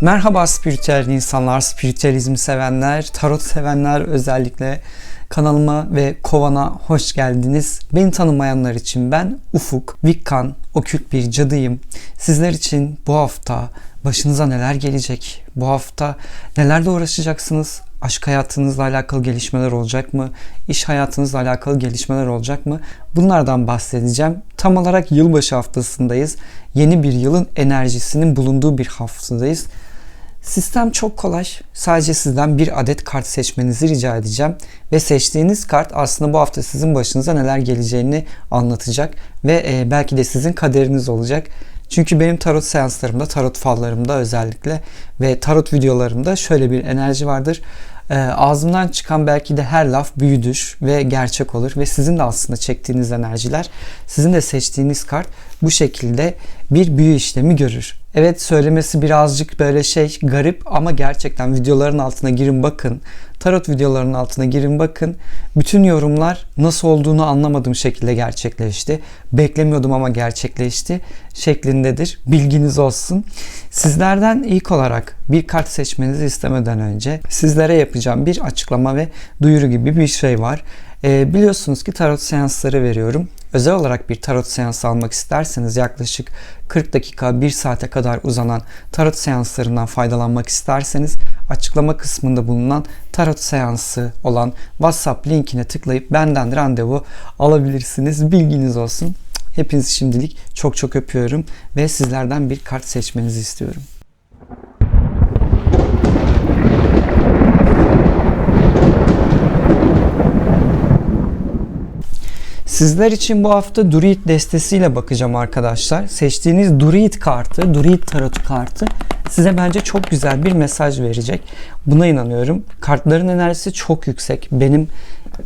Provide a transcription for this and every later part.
Merhaba spiritüel insanlar, spiritüalizmi sevenler, tarot sevenler özellikle kanalıma ve kovana hoş geldiniz. Beni tanımayanlar için ben Ufuk, Vikkan, okült bir cadıyım. Sizler için bu hafta başınıza neler gelecek? Bu hafta nelerle uğraşacaksınız? Aşk hayatınızla alakalı gelişmeler olacak mı? İş hayatınızla alakalı gelişmeler olacak mı? Bunlardan bahsedeceğim. Tam olarak yılbaşı haftasındayız. Yeni bir yılın enerjisinin bulunduğu bir haftadayız. Sistem çok kolay. Sadece sizden bir adet kart seçmenizi rica edeceğim. Ve seçtiğiniz kart aslında bu hafta sizin başınıza neler geleceğini anlatacak. Ve e, belki de sizin kaderiniz olacak. Çünkü benim tarot seanslarımda, tarot fallarımda özellikle ve tarot videolarımda şöyle bir enerji vardır. E, ağzımdan çıkan belki de her laf büyüdür ve gerçek olur ve sizin de aslında çektiğiniz enerjiler, sizin de seçtiğiniz kart bu şekilde bir büyü işlemi görür. Evet söylemesi birazcık böyle şey garip ama gerçekten videoların altına girin bakın. Tarot videolarının altına girin bakın. Bütün yorumlar nasıl olduğunu anlamadığım şekilde gerçekleşti. Beklemiyordum ama gerçekleşti şeklindedir. Bilginiz olsun. Sizlerden ilk olarak bir kart seçmenizi istemeden önce sizlere yapacağım bir açıklama ve duyuru gibi bir şey var. E, biliyorsunuz ki tarot seansları veriyorum. Özel olarak bir tarot seansı almak isterseniz yaklaşık 40 dakika 1 saate kadar uzanan tarot seanslarından faydalanmak isterseniz açıklama kısmında bulunan tarot seansı olan WhatsApp linkine tıklayıp benden randevu alabilirsiniz. Bilginiz olsun. Hepinizi şimdilik çok çok öpüyorum ve sizlerden bir kart seçmenizi istiyorum. Sizler için bu hafta Druid destesiyle bakacağım arkadaşlar. Seçtiğiniz Druid kartı, Druid tarot kartı size bence çok güzel bir mesaj verecek. Buna inanıyorum. Kartların enerjisi çok yüksek. Benim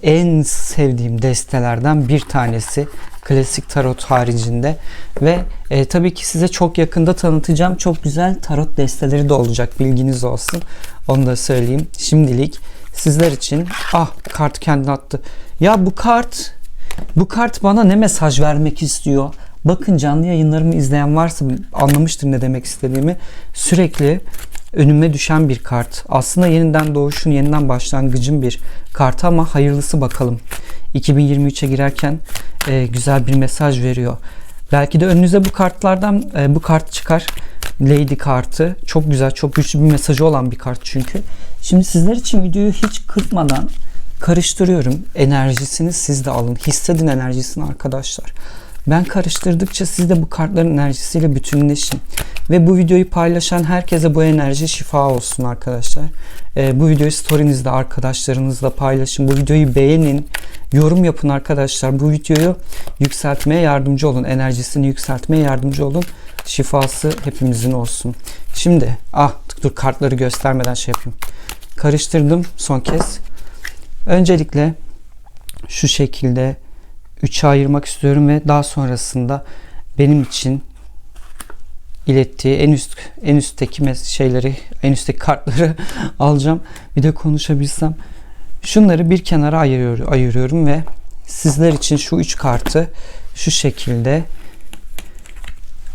en sevdiğim destelerden bir tanesi klasik tarot haricinde ve e, tabii ki size çok yakında tanıtacağım çok güzel tarot desteleri de olacak bilginiz olsun onu da söyleyeyim şimdilik sizler için ah kart kendini attı ya bu kart bu kart bana ne mesaj vermek istiyor? Bakın canlı yayınlarımı izleyen varsa anlamıştır ne demek istediğimi. Sürekli önüme düşen bir kart. Aslında yeniden doğuşun, yeniden başlangıcın bir kart ama hayırlısı bakalım. 2023'e girerken e, güzel bir mesaj veriyor. Belki de önünüze bu kartlardan e, bu kart çıkar. Lady kartı. Çok güzel, çok güçlü bir mesajı olan bir kart çünkü. Şimdi sizler için videoyu hiç kırpmadan karıştırıyorum. Enerjisini siz de alın. Hissedin enerjisini arkadaşlar. Ben karıştırdıkça siz de bu kartların enerjisiyle bütünleşin. Ve bu videoyu paylaşan herkese bu enerji şifa olsun arkadaşlar. Ee, bu videoyu story'nizde arkadaşlarınızla paylaşın. Bu videoyu beğenin. Yorum yapın arkadaşlar. Bu videoyu yükseltmeye yardımcı olun. Enerjisini yükseltmeye yardımcı olun. Şifası hepimizin olsun. Şimdi ah dur kartları göstermeden şey yapayım. Karıştırdım son kez. Öncelikle şu şekilde 3'e ayırmak istiyorum ve daha sonrasında benim için ilettiği en üst en üstteki şeyleri, en üstteki kartları alacağım. Bir de konuşabilsem. Şunları bir kenara ayırıyorum, ayırıyorum ve sizler için şu üç kartı şu şekilde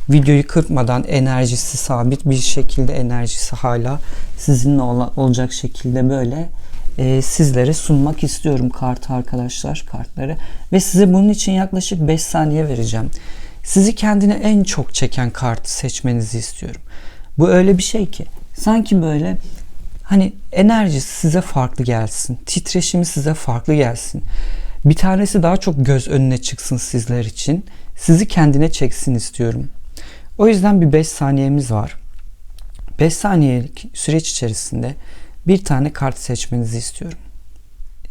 videoyu kırpmadan enerjisi sabit bir şekilde enerjisi hala sizinle olacak şekilde böyle e, sizlere sunmak istiyorum kartı arkadaşlar kartları ve size bunun için yaklaşık 5 saniye vereceğim. Sizi kendine en çok çeken kartı seçmenizi istiyorum. Bu öyle bir şey ki sanki böyle hani enerjisi size farklı gelsin. Titreşimi size farklı gelsin. Bir tanesi daha çok göz önüne çıksın sizler için. Sizi kendine çeksin istiyorum. O yüzden bir 5 saniyemiz var. 5 saniyelik süreç içerisinde bir tane kart seçmenizi istiyorum.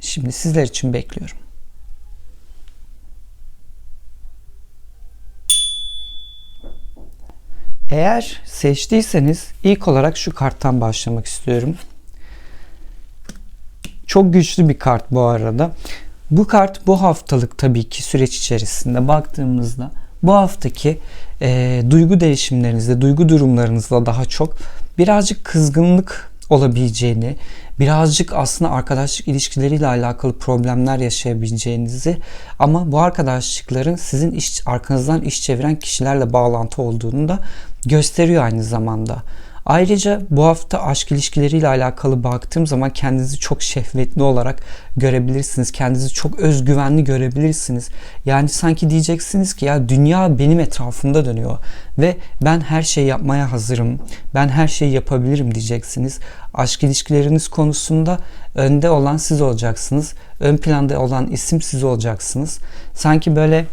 Şimdi sizler için bekliyorum. Eğer seçtiyseniz ilk olarak şu karttan başlamak istiyorum. Çok güçlü bir kart bu arada. Bu kart bu haftalık tabii ki süreç içerisinde baktığımızda bu haftaki e, duygu değişimlerinizde, duygu durumlarınızda daha çok birazcık kızgınlık olabileceğini, birazcık aslında arkadaşlık ilişkileriyle alakalı problemler yaşayabileceğinizi ama bu arkadaşlıkların sizin iş arkanızdan iş çeviren kişilerle bağlantı olduğunu da gösteriyor aynı zamanda. Ayrıca bu hafta aşk ilişkileriyle alakalı baktığım zaman kendinizi çok şehvetli olarak görebilirsiniz. Kendinizi çok özgüvenli görebilirsiniz. Yani sanki diyeceksiniz ki ya dünya benim etrafımda dönüyor ve ben her şeyi yapmaya hazırım. Ben her şeyi yapabilirim diyeceksiniz. Aşk ilişkileriniz konusunda önde olan siz olacaksınız. Ön planda olan isim siz olacaksınız. Sanki böyle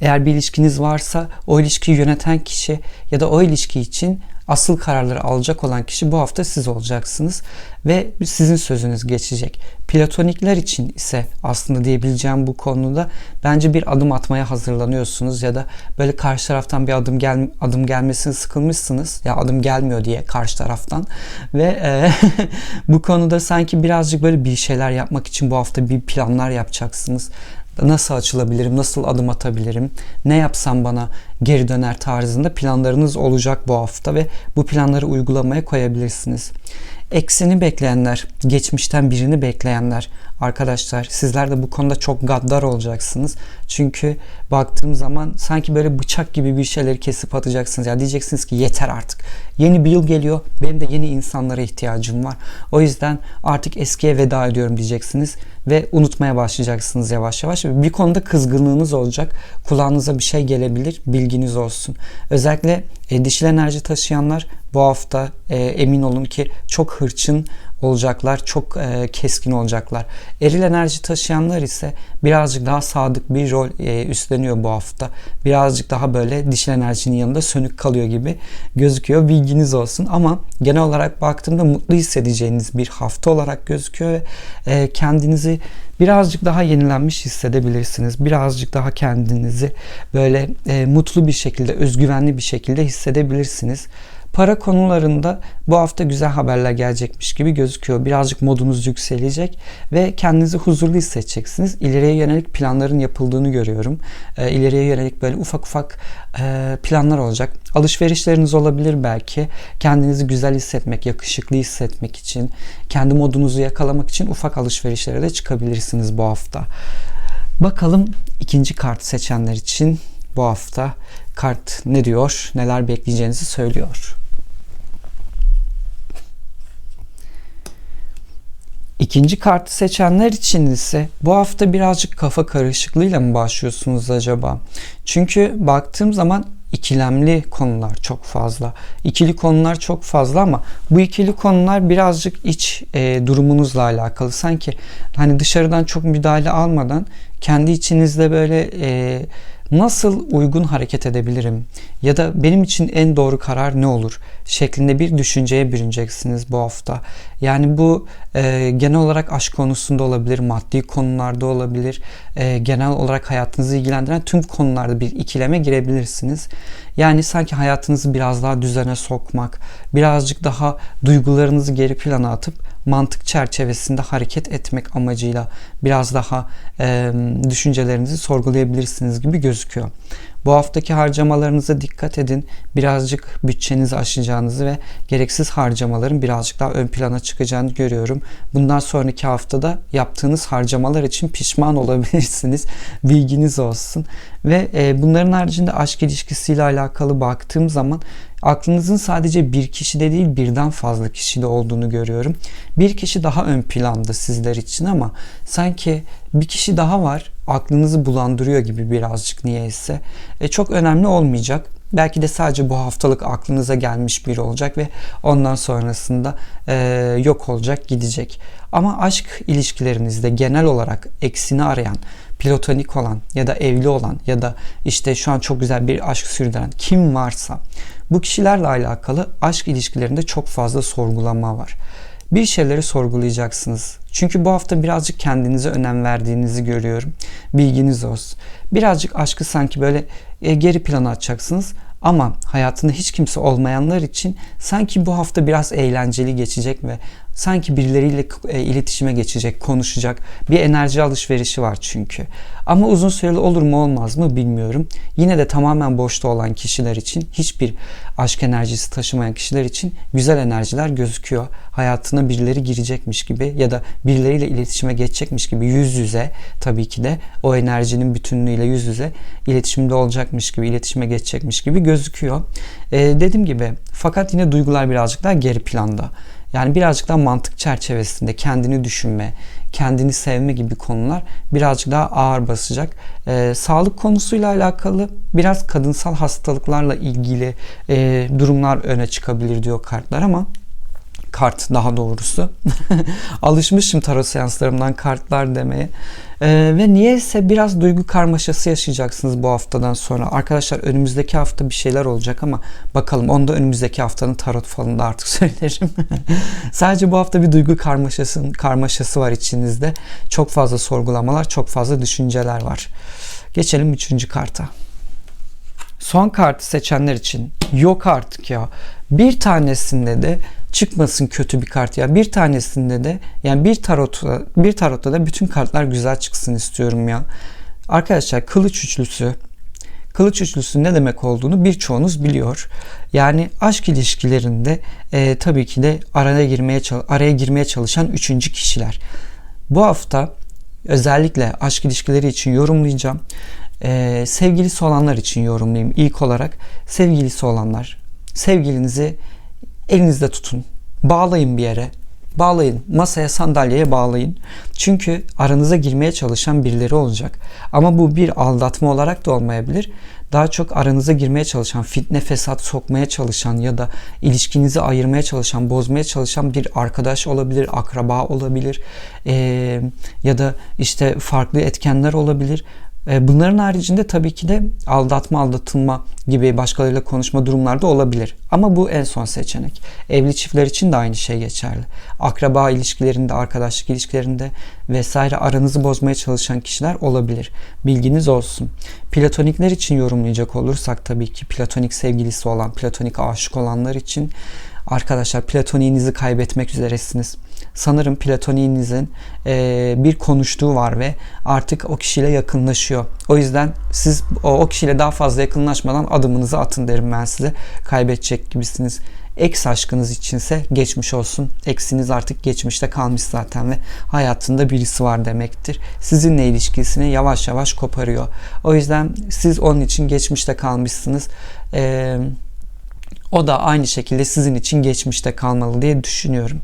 eğer bir ilişkiniz varsa o ilişkiyi yöneten kişi ya da o ilişki için asıl kararları alacak olan kişi bu hafta siz olacaksınız ve sizin sözünüz geçecek. Platonikler için ise aslında diyebileceğim bu konuda bence bir adım atmaya hazırlanıyorsunuz ya da böyle karşı taraftan bir adım gel adım gelmesini sıkılmışsınız ya adım gelmiyor diye karşı taraftan ve e, bu konuda sanki birazcık böyle bir şeyler yapmak için bu hafta bir planlar yapacaksınız nasıl açılabilirim, nasıl adım atabilirim, ne yapsam bana geri döner tarzında planlarınız olacak bu hafta ve bu planları uygulamaya koyabilirsiniz. Eksini bekleyenler, geçmişten birini bekleyenler arkadaşlar sizler de bu konuda çok gaddar olacaksınız. Çünkü baktığım zaman sanki böyle bıçak gibi bir şeyleri kesip atacaksınız. Ya yani diyeceksiniz ki yeter artık. Yeni bir yıl geliyor. Benim de yeni insanlara ihtiyacım var. O yüzden artık eskiye veda ediyorum diyeceksiniz ve unutmaya başlayacaksınız yavaş yavaş. Bir konuda kızgınlığınız olacak. Kulağınıza bir şey gelebilir. Bilginiz olsun. Özellikle e, dişil enerji taşıyanlar bu hafta e, emin olun ki çok hırçın olacaklar, çok e, keskin olacaklar. Eril enerji taşıyanlar ise birazcık daha sadık bir rol e, üstleniyor bu hafta. Birazcık daha böyle dişil enerjinin yanında sönük kalıyor gibi gözüküyor. Bilginiz olsun ama genel olarak baktığımda mutlu hissedeceğiniz bir hafta olarak gözüküyor ve e, kendinizi birazcık daha yenilenmiş hissedebilirsiniz. Birazcık daha kendinizi böyle e, mutlu bir şekilde, özgüvenli bir şekilde hissedebilirsiniz. Para konularında bu hafta güzel haberler gelecekmiş gibi gözüküyor. Birazcık modunuz yükselecek ve kendinizi huzurlu hissedeceksiniz. İleriye yönelik planların yapıldığını görüyorum. E, ileriye yönelik böyle ufak ufak e, planlar olacak. Alışverişleriniz olabilir belki. Kendinizi güzel hissetmek, yakışıklı hissetmek için, kendi modunuzu yakalamak için ufak alışverişlere de çıkabilirsiniz bu hafta. Bakalım ikinci kart seçenler için bu hafta kart ne diyor, neler bekleyeceğinizi söylüyor. İkinci kartı seçenler için ise bu hafta birazcık kafa karışıklığıyla mı başlıyorsunuz acaba? Çünkü baktığım zaman ikilemli konular çok fazla. İkili konular çok fazla ama bu ikili konular birazcık iç e, durumunuzla alakalı. Sanki hani dışarıdan çok müdahale almadan kendi içinizde böyle e, nasıl uygun hareket edebilirim ya da benim için en doğru karar ne olur şeklinde bir düşünceye bürüneceksiniz bu hafta. Yani bu e, genel olarak aşk konusunda olabilir, maddi konularda olabilir, e, genel olarak hayatınızı ilgilendiren tüm konularda bir ikileme girebilirsiniz. Yani sanki hayatınızı biraz daha düzene sokmak, birazcık daha duygularınızı geri plana atıp mantık çerçevesinde hareket etmek amacıyla biraz daha e, düşüncelerinizi sorgulayabilirsiniz gibi gözüküyor. Bu haftaki harcamalarınıza dikkat edin. Birazcık bütçenizi aşacağınızı ve gereksiz harcamaların birazcık daha ön plana çıkacağını görüyorum. Bundan sonraki haftada yaptığınız harcamalar için pişman olabilirsiniz. Bilginiz olsun. Ve bunların haricinde aşk ilişkisiyle alakalı baktığım zaman aklınızın sadece bir kişide değil birden fazla kişide olduğunu görüyorum. Bir kişi daha ön planda sizler için ama sanki bir kişi daha var aklınızı bulandırıyor gibi birazcık niyeyse. E, çok önemli olmayacak. Belki de sadece bu haftalık aklınıza gelmiş biri olacak ve ondan sonrasında e, yok olacak, gidecek. Ama aşk ilişkilerinizde genel olarak eksini arayan, platonik olan ya da evli olan ya da işte şu an çok güzel bir aşk sürdüren kim varsa bu kişilerle alakalı aşk ilişkilerinde çok fazla sorgulama var bir şeyleri sorgulayacaksınız. Çünkü bu hafta birazcık kendinize önem verdiğinizi görüyorum. Bilginiz olsun. Birazcık aşkı sanki böyle e, geri plana atacaksınız. Ama hayatında hiç kimse olmayanlar için sanki bu hafta biraz eğlenceli geçecek ve sanki birileriyle e, iletişime geçecek, konuşacak bir enerji alışverişi var çünkü. Ama uzun süreli olur mu olmaz mı bilmiyorum. Yine de tamamen boşta olan kişiler için, hiçbir aşk enerjisi taşımayan kişiler için güzel enerjiler gözüküyor. Hayatına birileri girecekmiş gibi ya da birileriyle iletişime geçecekmiş gibi yüz yüze tabii ki de o enerjinin bütünlüğüyle yüz yüze iletişimde olacakmış gibi, iletişime geçecekmiş gibi gözüküyor. Ee, dediğim gibi fakat yine duygular birazcık daha geri planda. Yani birazcık daha mantık çerçevesinde kendini düşünme, kendini sevme gibi konular birazcık daha ağır basacak. Ee, sağlık konusuyla alakalı biraz kadınsal hastalıklarla ilgili e, durumlar öne çıkabilir diyor kartlar ama kart daha doğrusu. Alışmışım tarot seanslarımdan kartlar demeye. Ee, ve niyeyse biraz duygu karmaşası yaşayacaksınız bu haftadan sonra. Arkadaşlar önümüzdeki hafta bir şeyler olacak ama bakalım onu da önümüzdeki haftanın tarot falında artık söylerim. Sadece bu hafta bir duygu karmaşası, karmaşası var içinizde. Çok fazla sorgulamalar, çok fazla düşünceler var. Geçelim üçüncü karta. Son kartı seçenler için yok artık ya. Bir tanesinde de çıkmasın kötü bir kart ya. Bir tanesinde de yani bir tarotta bir tarotta da bütün kartlar güzel çıksın istiyorum ya. Arkadaşlar kılıç üçlüsü Kılıç üçlüsü ne demek olduğunu birçoğunuz biliyor. Yani aşk ilişkilerinde e, tabii ki de araya girmeye araya girmeye çalışan üçüncü kişiler. Bu hafta özellikle aşk ilişkileri için yorumlayacağım. E, sevgilisi olanlar için yorumlayayım. İlk olarak sevgilisi olanlar. Sevgilinizi elinizde tutun. Bağlayın bir yere. Bağlayın. Masaya, sandalyeye bağlayın. Çünkü aranıza girmeye çalışan birileri olacak. Ama bu bir aldatma olarak da olmayabilir. Daha çok aranıza girmeye çalışan, fitne fesat sokmaya çalışan ya da ilişkinizi ayırmaya çalışan, bozmaya çalışan bir arkadaş olabilir, akraba olabilir ee, ya da işte farklı etkenler olabilir. E, bunların haricinde tabii ki de aldatma, aldatılma gibi başkalarıyla konuşma durumlarda olabilir. Ama bu en son seçenek. Evli çiftler için de aynı şey geçerli. Akraba ilişkilerinde, arkadaşlık ilişkilerinde vesaire aranızı bozmaya çalışan kişiler olabilir. Bilginiz olsun. Platonikler için yorumlayacak olursak tabii ki platonik sevgilisi olan, platonik aşık olanlar için arkadaşlar platoniğinizi kaybetmek üzeresiniz sanırım Platoniğinizin e, bir konuştuğu var ve artık o kişiyle yakınlaşıyor. O yüzden siz o, o kişiyle daha fazla yakınlaşmadan adımınızı atın derim ben size. Kaybedecek gibisiniz. Ex aşkınız içinse geçmiş olsun. Eksiniz artık geçmişte kalmış zaten ve hayatında birisi var demektir. Sizinle ilişkisini yavaş yavaş koparıyor. O yüzden siz onun için geçmişte kalmışsınız. Eee o da aynı şekilde sizin için geçmişte kalmalı diye düşünüyorum.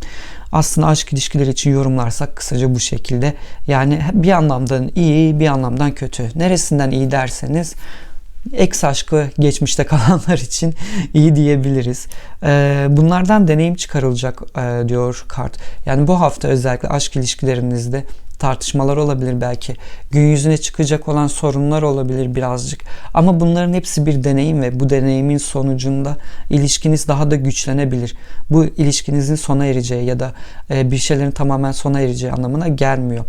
Aslında aşk ilişkileri için yorumlarsak kısaca bu şekilde. Yani bir anlamdan iyi bir anlamdan kötü. Neresinden iyi derseniz ex aşkı geçmişte kalanlar için iyi diyebiliriz. Ee, bunlardan deneyim çıkarılacak e, diyor kart. Yani bu hafta özellikle aşk ilişkilerinizde tartışmalar olabilir belki. Gün yüzüne çıkacak olan sorunlar olabilir birazcık. Ama bunların hepsi bir deneyim ve bu deneyimin sonucunda ilişkiniz daha da güçlenebilir. Bu ilişkinizin sona ereceği ya da e, bir şeylerin tamamen sona ereceği anlamına gelmiyor.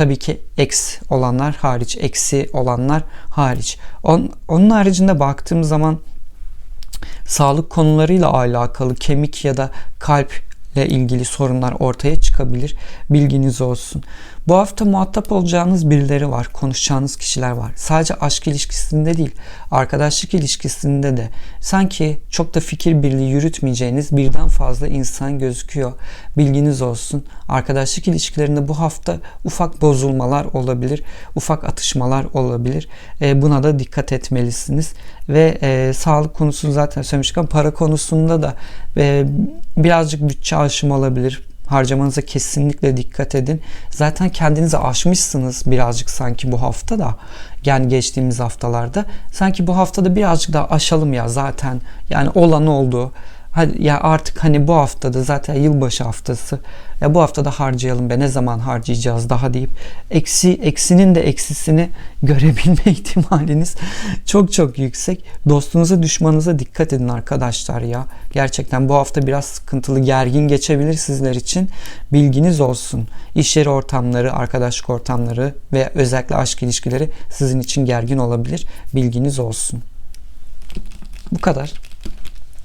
Tabii ki ex olanlar hariç, eksi olanlar hariç. On, onun haricinde baktığım zaman sağlık konularıyla alakalı kemik ya da kalp ile ilgili sorunlar ortaya çıkabilir. Bilginiz olsun. Bu hafta muhatap olacağınız birileri var, konuşacağınız kişiler var. Sadece aşk ilişkisinde değil, arkadaşlık ilişkisinde de sanki çok da fikir birliği yürütmeyeceğiniz birden fazla insan gözüküyor. Bilginiz olsun. Arkadaşlık ilişkilerinde bu hafta ufak bozulmalar olabilir, ufak atışmalar olabilir. E, buna da dikkat etmelisiniz. Ve e, sağlık konusunu zaten söylemişken para konusunda da e, birazcık bütçe aşımı olabilir harcamanıza kesinlikle dikkat edin. Zaten kendinizi aşmışsınız birazcık sanki bu hafta da. Yani geçtiğimiz haftalarda. Sanki bu haftada birazcık daha aşalım ya zaten. Yani olan oldu. Hadi ya artık hani bu haftada zaten yılbaşı haftası. Ya bu haftada harcayalım be ne zaman harcayacağız daha deyip eksi eksinin de eksisini görebilme ihtimaliniz çok çok yüksek. Dostunuza düşmanınıza dikkat edin arkadaşlar ya. Gerçekten bu hafta biraz sıkıntılı gergin geçebilir sizler için. Bilginiz olsun. İş yeri ortamları, arkadaşlık ortamları ve özellikle aşk ilişkileri sizin için gergin olabilir. Bilginiz olsun. Bu kadar.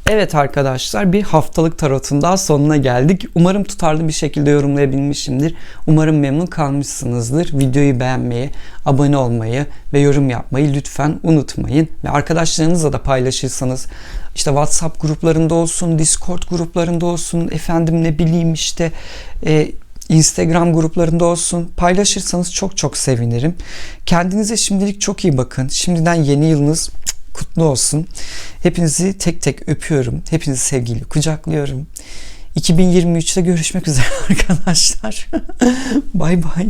Evet arkadaşlar bir haftalık tarotun daha sonuna geldik. Umarım tutarlı bir şekilde yorumlayabilmişimdir. Umarım memnun kalmışsınızdır. Videoyu beğenmeyi, abone olmayı ve yorum yapmayı lütfen unutmayın. Ve arkadaşlarınızla da paylaşırsanız işte WhatsApp gruplarında olsun, Discord gruplarında olsun, efendim ne bileyim işte e, Instagram gruplarında olsun paylaşırsanız çok çok sevinirim. Kendinize şimdilik çok iyi bakın. Şimdiden yeni yılınız kutlu olsun. Hepinizi tek tek öpüyorum. Hepinizi sevgiyle kucaklıyorum. 2023'te görüşmek üzere arkadaşlar. bay bay.